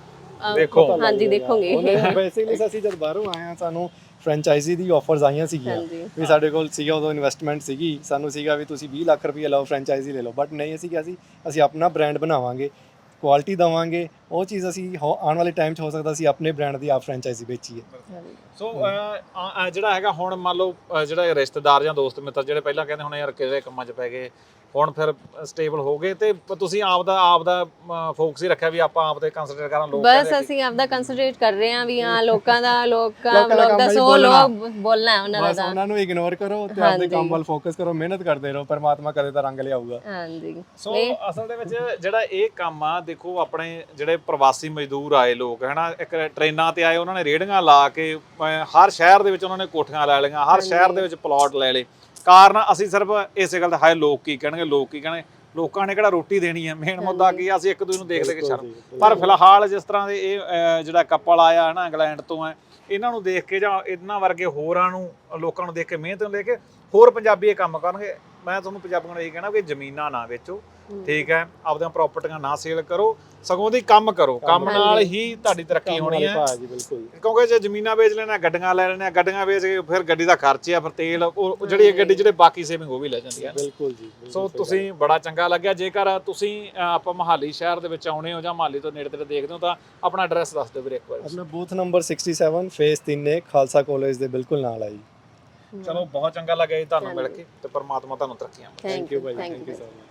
ਅਹ, ਦੇਖੋ। ਹਾਂਜੀ ਦੇਖੋਗੇ ਬੇਸਿਕਲੀ ਅਸੀਂ ਜਦ ਬਾਹਰੋਂ ਆਏ ਆ ਸਾਨੂੰ ਫਰੈਂਚਾਈਜ਼ੀ ਦੀ ਆਫਰਸ ਆਈਆਂ ਸੀਗੀਆਂ ਹਾਂਜੀ। ਵੀ ਸਾਡੇ ਕੋਲ ਸੀਗਾ ਉਦੋਂ ਇਨਵੈਸਟਮੈਂਟ ਸੀਗੀ ਸਾਨੂੰ ਸੀਗਾ ਵੀ ਤੁਸੀਂ 20 ਲੱਖ ਰੁਪਏ ਲਓ ਫਰੈਂਚਾਈਜ਼ੀ ਲੈ ਲਓ ਬਟ ਨਹੀਂ ਅਸੀਂ ਕਿਹਾ ਸੀ ਅਸੀਂ ਆਪਣਾ ਬ੍ਰਾਂਡ ਬਣਾਵਾਂਗੇ ਕੁਆਲਿਟੀ ਦਵਾਂਗੇ ਉਹ ਚੀਜ਼ ਅਸੀਂ ਹੋ- ਆਉਣ ਵਾਲੇ ਟਾਈਮ 'ਚ ਹੋ ਸਕਦਾ ਅਸੀਂ ਆਪਣੇ ਬ੍ਰਾਂਡ ਦੀ ਆਪ ਫਰੈਂਚਾਈਜ਼ੀ ਵੇਚੀਏ ਸੋ ਅਹ, ਆ- ਆ ਜਿਹੜਾ ਹੈਗਾ ਹੁਣ ਮੰਨ ਲਓ ਅਹ, ਜਿਹੜਾ ਰਿਸ਼ਤੇਦਾਰ ਜਾਂ ਦੋਸਤ ਮਿੱਤਰ ਜਿਹੜੇ ਪਹਿਲਾਂ ਕਹਿੰਦੇ ਹੁਣ ਯਾਰ ਕਿਹੜੇ ਕੰਮਾਂ 'ਚ ਪੈ ਗਏ ਹੁਣ ਫਿਰ ਸਟੇਬਲ ਹੋ ਗਏ ਤੇ ਪ- ਤੁਸੀਂ ਆਪ ਦਾ ਆਪ ਦਾ ਫੋਕਸ ਹੀ ਰੱਖਿਆ ਵੀ ਆਪਾਂ ਆਪ ਤੇ ਕੰਸੈਂਟਰੇਟ ਕਰਾਂ ਲੋਕ ਬਸ ਕਹਿੰਦੇ ਆ ਕਿ- ਅਸੀਂ ਆਪਦਾ ਕੰਸੈਂਟਰੇਟ ਕਰ ਰਹੇ ਹਾਂ ਵੀ ਹਾਂ [laughs] ਲੋਕਾਂ ਦਾ ਲੋਕਾਂ ਲੋਕਾਂ ਦਾ ਲੋਕ ਕੰਮ ਦਾ ਹੈ ਜੀ ਸੋ ਬੋਲਣਾ। ਲੋਕ ਬੋਲਣਾ ਹੈ ਉਹਨਾਂ ਬਸ ਦਾ ਉਹਨਾਂ ਨੂੰ ਇਗਨੋਰ ਕਰੋ ਤੇ ਆਪਣੇ ਕੰਮ। ਵੱਲ ਫੋਕਸ ਕਰੋ ਮਿਹਨਤ ਕਰਦੇ ਰਹੋ ਪਰਮਾਤਮਾ ਕਦੇ ਤਾਂ ਰੰਗ ਲਿਆਊਗਾ ਹਾਂਜੀ ਸੋ ਅਸਲ ਦੇ ਵਿੱਚ ਜਿਹੜਾ ਇਹ ਕੰਮ ਆ ਦੇਖੋ ਆਪਣੇ ਜਿਹੜੇ ਪ੍ਰਵਾਸੀ ਮਜ਼ਦੂਰ ਆਏ ਲੋਕ ਹਨਾ? ਇੱਕ ਟ੍ਰੇਨਾਂ ਤੇ ਆਏ ਉਹਨਾਂ ਨੇ ਰੇੜੀਆਂ ਲਾ ਕੇ ਅਹ, ਹਰ ਸ਼ਹਿਰ ਦੇ ਵਿੱਚ ਉਹਨਾਂ ਨੇ ਕੋਠੀਆਂ ਲੈ ਲਈਆਂ ਹਰ ਸ਼ਹਿਰ ਦੇ ਵਿੱਚ ਪਲਾਟ ਲੈ ਲਏ। ਕਾਰਨ ਅਸੀਂ ਸਿਰਫ ਇਸੇ ਗੱਲ ਦਾ ਹਾਏ ਲੋਕ ਕੀ ਕਹਿਣਗੇ ਲੋਕ ਕੀ ਕਹਿਣਗੇ? ਲੋਕਾਂ ਨੇ ਕਿਹੜਾ ਰੋਟੀ ਦੇਣੀ ਹੈ? ਮੇਨ ਮੁੱਦਾ ਕੀ ਆ, ਅਸੀਂ ਇੱਕ ਦੂਜੇ ਨੂੰ ਦੇਖ ਦੇਖ ਕੇ ਸ਼ਰਮ। ਪਰ ਫਿਲਹਾਲ ਜਿਸ ਤਰ੍ਹਾਂ ਦੇ ਇਹ ਅਹ, ਜਿਹੜਾ ਕਪਲ ਆਇਆ ਹੈ ਨਾ ਇੰਗਲੈਂਡ ਤੋਂ ਹੈ ਇਹਨਾਂ ਨੂੰ ਦੇਖ ਕੇ ਜਾਂ ਇਹਨਾਂ ਵਰਗੇ ਹੋਰਾਂ ਨੂੰ ਲੋਕਾਂ ਨੂੰ ਦੇਖ ਕੇ ਮਿਹਨਤ ਨੂੰ ਦੇਖ ਕੇ ਹੋਰ ਪੰਜਾਬੀ ਇਹ ਕੰਮ ਕਰਨਗੇ। ਮੈਂ ਤੁਹਾਨੂੰ ਪੰਜਾਬੀਆਂ ਨੂੰ ਇਹ ਕਹਿਣਾ ਕਿ ਜ਼ਮੀਨਾਂ ਨਾ ਵੇਚੋ। ਠੀਕ ਹੈ? ਆਪਦੀਆਂ ਪ੍ਰਾਪਰਟੀਆਂ ਨਾ ਸੇਲ ਕਰੋ ਸਗੋਂ ਦੀ ਕੰਮ ਕਰੋ। ਕੰਮ ਨਾਲ ਹੀ ਤੁਹਾਡੀ ਤਰੱਕੀ ਹੋਣੀ ਹੈ। ਭਾਜੀ ਬਿਲਕੁਲ ਕਿਉਂਕਿ ਜੇ ਜ਼ਮੀਨਾਂ ਵੇਚ ਲੈਣਾ ਗੱਡੀਆਂ ਲੈ ਲੈਣਾ ਗੱਡੀਆਂ ਵੇਚ ਕੇ ਫਿਰ ਗੱਡੀ ਦਾ ਖਰਚ ਆ ਫਿਰ ਤੇਲ ਉਹ ਜਿਹੜੀ ਇਹ ਗੱਡੀ ਜਿਹੜੇ ਬਾਕੀ ਸੇਵਿੰਗ ਉਹ ਵੀ ਲੈ ਜਾਂਦੀ ਹੈ ਬਿਲਕੁਲ ਜੀ ਸੋ ਤੁਸੀਂ ਬੜਾ ਚੰਗਾ ਲੱਗਿਆ। ਜੇਕਰ ਤੁਸੀਂ ਆਪਾਂ ਮਹਾਲੀ ਸ਼ਹਿਰ ਦੇ ਵਿੱਚ ਆਉਣੇ ਹੋ ਜਾਂ ਮਹਾਲੀ ਤੋਂ ਨੇੜੇ ਤੇੜੇ ਦੇਖਦੇ ਹੋ ਤਾਂ ਆਪਣਾ ਐਡਰੈਸ ਦੱਸ ਦਿਓ ਵੀਰੇ ਇੱਕ ਵਾਰ। ਆਪਣਾ ਬੂਥ ਨੰਬਰ 67 ਫੇਸ 3 ਨੇ ਖਾਲਸਾ ਕਾਲਜ ਦੇ ਬਿਲਕੁਲ ਨਾਲ ਜੀ। ਚਲੋ ਬਹੁਤ ਚੰਗਾ ਲੱਗਿਆ ਜੀ ਤੁਹਾਨੂੰ ਮਿਲ ਕੇ ਤੇ ਪਰਮਾਤਮਾ ਤੁਹਾਨੂੰ ਤਰੱਕੀਆਂ। ਥੈਂਕ ਯੂ ਭਾਈ, ਥੈਂਕ ਯੂ so much.